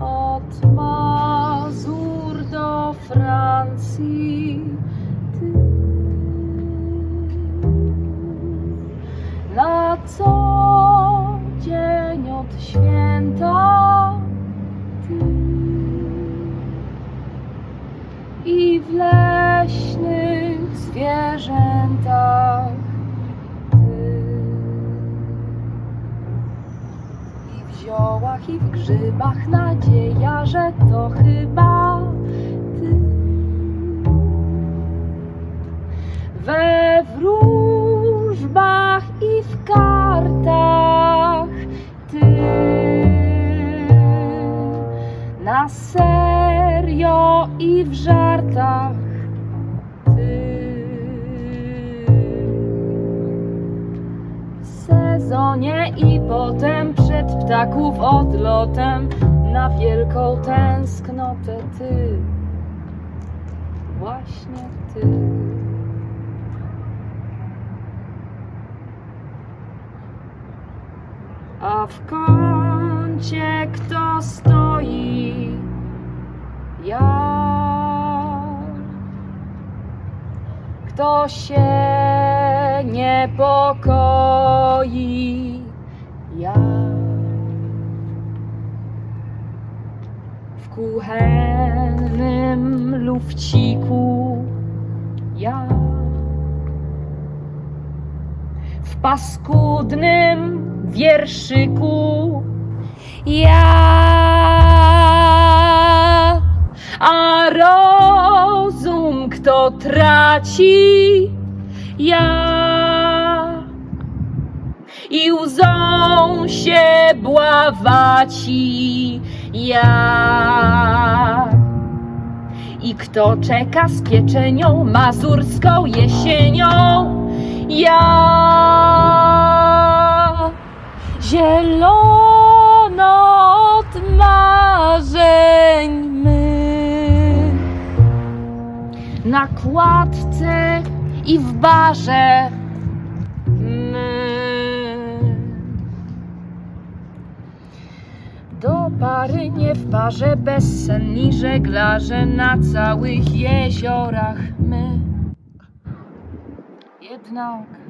od Mazur do Francji ty. Na co dzień od święta ty. I w leśnych zwierzętach. Ziołach i w grzybach nadzieja, że to chyba Ty. We wróżbach i w kartach Ty. Na serio i w żartach sezonie i potem przed ptaków odlotem na wielką tęsknotę Ty. Właśnie Ty. A w kącie kto stoi? Ja. Kto się niepokoi? Ja. W kuchennym lufciku ja. W paskudnym wierszyku ja. A rozum kto traci? Ja. I łzą się bławaci ja. I kto czeka z pieczenią mazurską jesienią? Ja. Zielono od marzeń mych na kładce i w barze pary nie w parze bezsenni żeglarze na całych jeziorach my. Jednak